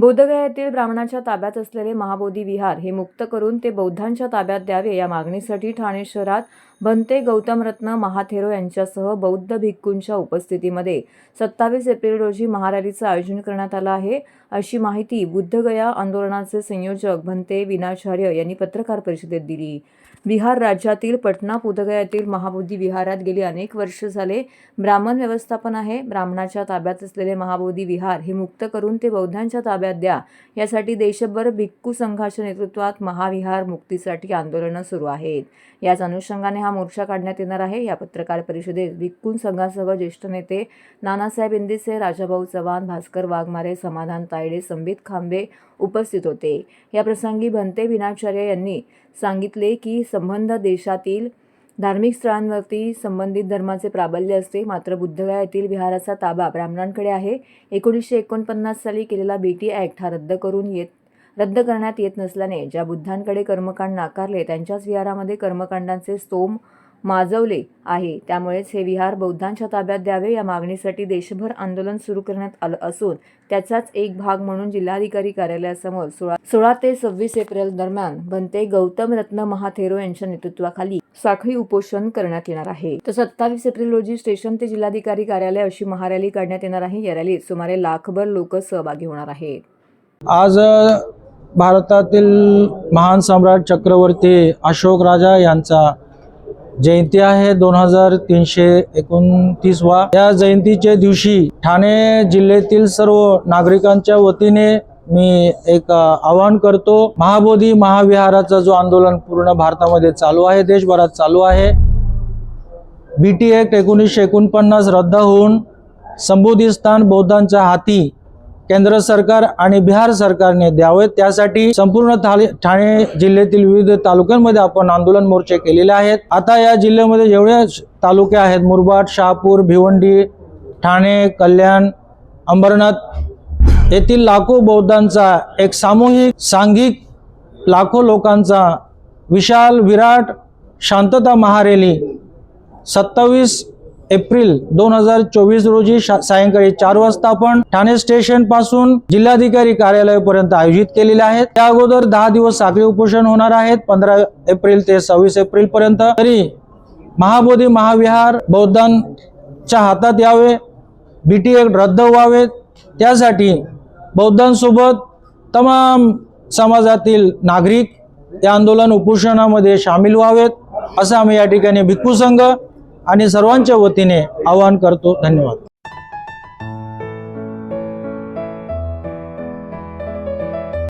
बोधगयातील येथील ब्राह्मणाच्या ताब्यात असलेले महाबोधी विहार हे मुक्त करून ते बौद्धांच्या ताब्यात द्यावे या मागणीसाठी ठाणे शहरात भंते गौतमरत्न महाथेरो यांच्यासह बौद्ध भिक्खूंच्या उपस्थितीमध्ये सत्तावीस एप्रिल रोजी महारॅलीचं आयोजन करण्यात आलं आहे. अशी माहिती बुद्धगया आंदोलनाचे संयोजक भंते विनाचार्य यांनी पत्रकार परिषदेत दिली. बिहार राज्यातील पटना पुदगयातील महाबोधी विहारात गेली अनेक वर्ष झाले. ब्राह्मण व्यवस्थापन आहे. ब्राह्मणाच्या ताब्यात असलेले महाबोधी विहार हे मुक्त करून ते बौद्धांच्या ताब्यात द्या. यासाठी देशभर भिक्खू संघाच्या नेतृत्वात महाविहार मुक्तीसाठी आंदोलनं सुरू आहेत. याच अनुषंगाने हा मोर्चा काढण्यात येणार आहे. या पत्रकार परिषदेत भिक्खू संघासह ज्येष्ठ नेते नानासाहेब इंदिसे राजाभाऊ चव्हाण भास्कर वाघमारे समाधान तायडे संबित खांबे उपस्थित होते. या प्रसंगी भंते विनाचार्य यांनी सांगितले की संबंध देशातील धार्मिक स्थळांवरती संबंधित धर्माचे प्राबल्य असते. मात्र बुद्धगया येथील विहाराचा ताबा ब्राह्मणांकडे आहे. एकोणीसशे एकोणपन्नास साली केलेला बेटी ॲक्ट हा रद्द करून येत रद्द करण्यात येत नसल्याने ज्या बुद्धांकडे कर्मकांड नाकारले त्यांच्याच विहारामध्ये कर्मकांडांचे स्तोम माजवले आहे. त्यामुळेच हे विहार बौद्धांच्या ताब्यात द्यावे या मागणीसाठी देशभर आंदोलन सुरू करण्यात आलं असून त्याचाच एक भाग म्हणून जिल्हाधिकारी कार्यालयासमोर सोळा सोळा ते सव्वीस एप्रिल दरम्यान बनते गौतम रत्न महाथेरो यांच्या नेतृत्वाखाली साखळी उपोषण करण्यात येणार आहे. तर सत्तावीस एप्रिल रोजी स्टेशन ते जिल्हाधिकारी कार्यालय अशी महारॅली काढण्यात येणार आहे. या रॅलीत सुमारे लाखभर लोक सहभागी होणार आहेत. आज भारतातील महान सम्राट चक्रवर्ती अशोक राजा यांचा जयंती आहे दोन हजार तीनशे एकोणतीसवा या जयंतीच्या दिवशी ठाणे जिल्ह्यातील सर्व नागरिकांच्या वतीने मी एक आवाहन करतो महाबोधी महाविहाराचा जो आंदोलन पूर्ण भारतामध्ये चालू आहे देशभरात चालू आहे बी टी एक्ट एकोणीसशे एकोणपन्नास रद्द होऊन संबोधिस्तान बौद्धांच्या हाती केंद्र सरकार आणि बिहार सरकारने द्यावे. त्यासाठी संपूर्ण ठाणे जिल्ह्यातील विविध तालुक्यांमध्ये आपण आंदोलन मोर्चे केलेले आहेत. आता या जिल्ह्यामध्ये जेवढे तालुके आहेत मुरबाड शहापूर भिवंडी ठाणे कल्याण अंबरनाथ येथील लाखो बौद्धांचा एक सामूहिक सांघिक लाखो लोकांचा विशाल विराट शांतता महारेली सत्तावीस एप्रिल दोन हजार चोवीस रोजी सायंकाळी चार वाजता आपण ठाणे स्टेशनपासून जिल्हाधिकारी कार्यालयापर्यंत आयोजित केलेले आहेत. त्या अगोदर दहा दिवस साखळी उपोषण होणार आहेत. पंधरा एप्रिल ते सव्वीस एप्रिल पर्यंत. तरी महाबोधी महाविहार बौद्धांच्या हातात यावे बीटी ॲक्ट रद्द व्हावेत त्यासाठी बौद्धांसोबत तमाम समाजातील नागरिक या आंदोलन उपोषणामध्ये सामील व्हावेत असं आम्ही या ठिकाणी भिक्खू संघ आणि सर्वांच्या वतीने आवाहन करतो. धन्यवाद.